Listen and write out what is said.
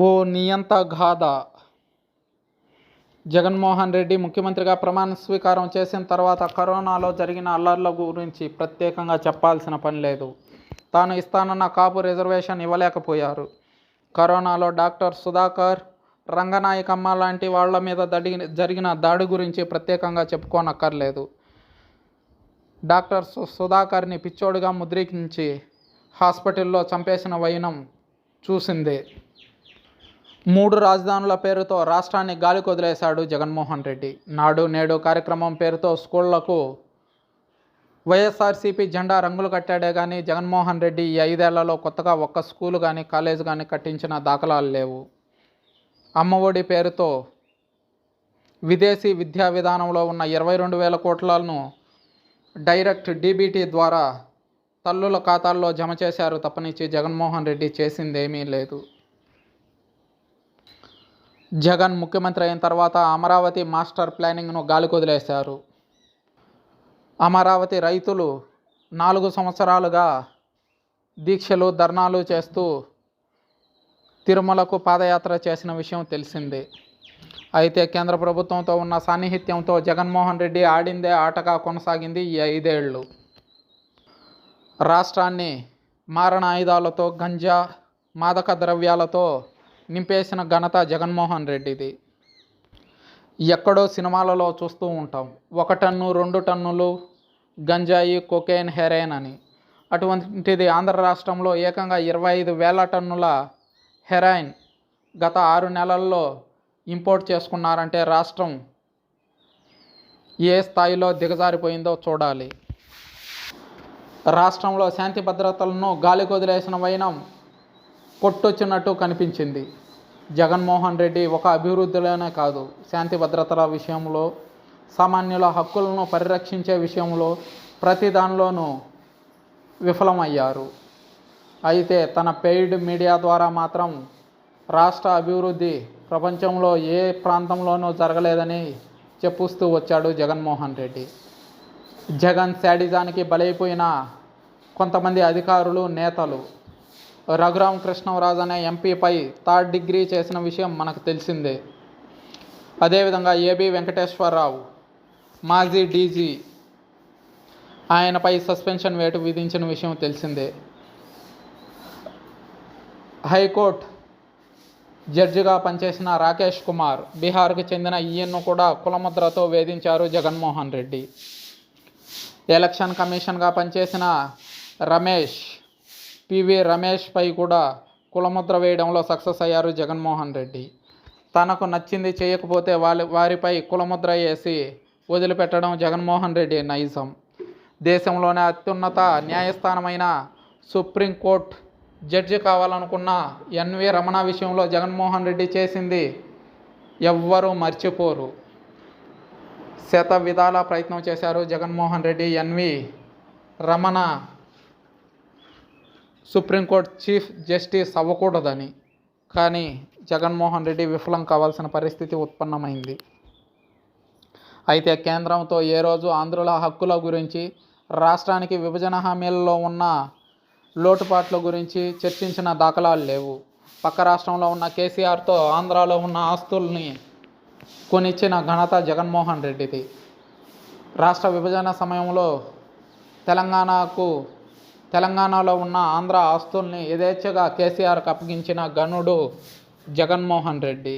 ఓ నియంత గాథ జగన్మోహన్ రెడ్డి ముఖ్యమంత్రిగా ప్రమాణ స్వీకారం చేసిన తర్వాత కరోనాలో జరిగిన అల్లర్ల గురించి ప్రత్యేకంగా చెప్పాల్సిన పని లేదు. తాను ఇస్తానన్న కాపు రిజర్వేషన్ ఇవ్వలేకపోయారు. కరోనాలో డాక్టర్ సుధాకర్ రంగనాయకమ్మ లాంటి వాళ్ళ మీద దడి జరిగిన దాడి గురించి ప్రత్యేకంగా చెప్పుకోనక్కర్లేదు. డాక్టర్ సు సుధాకర్ని పిచ్చోడుగా ముద్రించి హాస్పిటల్లో చంపేసిన వైనం చూసిందే. మూడు రాజధానుల పేరుతో రాష్ట్రాన్ని గాలి కొదిలేశాడు జగన్మోహన్ రెడ్డి. నాడు నేడు కార్యక్రమం పేరుతో స్కూళ్ళకు వైఎస్ఆర్సీపీ జెండా రంగులు కట్టాడే కానీ జగన్మోహన్ రెడ్డి ఈ ఐదేళ్ళలో కొత్తగా ఒక్క స్కూలు కానీ కాలేజ్ కానీ కట్టించిన దాఖలాలు లేవు. అమ్మఒడి పేరుతో విదేశీ విద్యా విధానంలో ఉన్న ఇరవై రెండు వేల కోట్లను డైరెక్ట్ డీబీటీ ద్వారా తల్లుల ఖాతాల్లో జమ చేశారు తప్పనిచ్చి జగన్మోహన్ రెడ్డి చేసిందేమీ లేదు. జగన్ ముఖ్యమంత్రి అయిన తర్వాత అమరావతి మాస్టర్ ప్లానింగ్ను గాలికొదిలేశారు. అమరావతి రైతులు నాలుగు సంవత్సరాలుగా దీక్షలు ధర్నాలు చేస్తూ తిరుమలకు పాదయాత్ర చేసిన విషయం తెలిసిందే. అయితే కేంద్ర ప్రభుత్వంతో ఉన్న సాన్నిహిత్యంతో జగన్మోహన్ రెడ్డి ఆడిందే ఆటగా కొనసాగింది ఈ ఐదేళ్ళు. రాష్ట్రాన్ని మారణ ఆయుధాలతో గంజా మాదక ద్రవ్యాలతో నింపేసిన ఘనత జగన్మోహన్ రెడ్డిది. ఎక్కడో సినిమాలలో చూస్తూ ఉంటాం. ఒక టన్ను రెండు టన్నులు గంజాయి కొకేన్ హెరైన్ అని. అటువంటిది ఆంధ్ర రాష్ట్రంలో ఏకంగా ఇరవై ఐదు వేల టన్నుల హెరాయిన్ గత ఆరు నెలల్లో ఇంపోర్ట్ చేసుకున్నారంటే రాష్ట్రం ఏ స్థాయిలో దిగజారిపోయిందో చూడాలి. రాష్ట్రంలో శాంతి భద్రతలను గాలికొదిలేసిన వైనం కొట్టొచ్చినట్టు కనిపించింది. జగన్మోహన్ రెడ్డి ఒక అభివృద్ధిలోనే కాదు శాంతి భద్రతల విషయంలో సామాన్యుల హక్కులను పరిరక్షించే విషయంలో ప్రతి దానిలోనూ విఫలమయ్యారు. అయితే తన పెయిడ్ మీడియా ద్వారా మాత్రం రాష్ట్ర అభివృద్ధి ప్రపంచంలో ఏ ప్రాంతంలోనూ జరగలేదని చెప్పుస్తూ వచ్చాడు జగన్మోహన్ రెడ్డి. జగన్ శాడిజానికి బలైపోయిన కొంతమంది అధికారులు నేతలు రఘురామ కృష్ణరాజు అనే ఎంపీపై థర్డ్ డిగ్రీ చేసిన విషయం మనకు తెలిసిందే. అదేవిధంగా ఏబి వెంకటేశ్వరరావు మాజీ డీజీ ఆయనపై సస్పెన్షన్ వేటు విధించిన విషయం తెలిసిందే. హైకోర్టు జడ్జిగా పనిచేసిన రాకేష్ కుమార్ బీహార్కు చెందిన ఈయన్ను కూడా కులముద్రతో వేధించారు జగన్మోహన్ రెడ్డి. ఎలక్షన్ కమిషన్గా పనిచేసిన రమేష్ పివి రమేష్పై కూడా కులముద్ర వేయడంలో సక్సెస్ అయ్యారు జగన్మోహన్ రెడ్డి. తనకు నచ్చింది చేయకపోతే వాళ్ళ వారిపై కులముద్ర వేసి వదిలిపెట్టడం జగన్మోహన్ రెడ్డి నైజం. దేశంలోనే అత్యున్నత న్యాయస్థానమైన సుప్రీంకోర్టు జడ్జి కావాలనుకున్న ఎన్వి రమణ విషయంలో జగన్మోహన్ రెడ్డి చేసింది ఎవ్వరూ మర్చిపోరు. శత విధాల ప్రయత్నం చేశారు Jaganmohan Reddy. N V Ramana supreme court chief justice అవ్వకూడదని. కానీ జగన్మోహన్ రెడ్డి విఫలం కావాల్సిన పరిస్థితి ఉత్పన్నమైంది. అయితే కేంద్రంతో ఏ రోజు ఆంధ్రుల హక్కుల గురించి రాష్ట్రానికి విభజన హామీలలో ఉన్న లోటుపాట్ల గురించి చర్చించిన దాఖలాలు లేవు. పక్క రాష్ట్రంలో ఉన్న కేసీఆర్తో ఆంధ్రాలో ఉన్న ఆస్తుల్ని కొనిచ్చిన ఘనత జగన్మోహన్ రెడ్డిది. రాష్ట్ర విభజన సమయంలో తెలంగాణకు తెలంగాణలో ఉన్న ఆంధ్ర ఆస్తుల్ని యథేచ్ఛగా కేసీఆర్కి అప్పగించిన గనుడు జగన్మోహన్ రెడ్డి.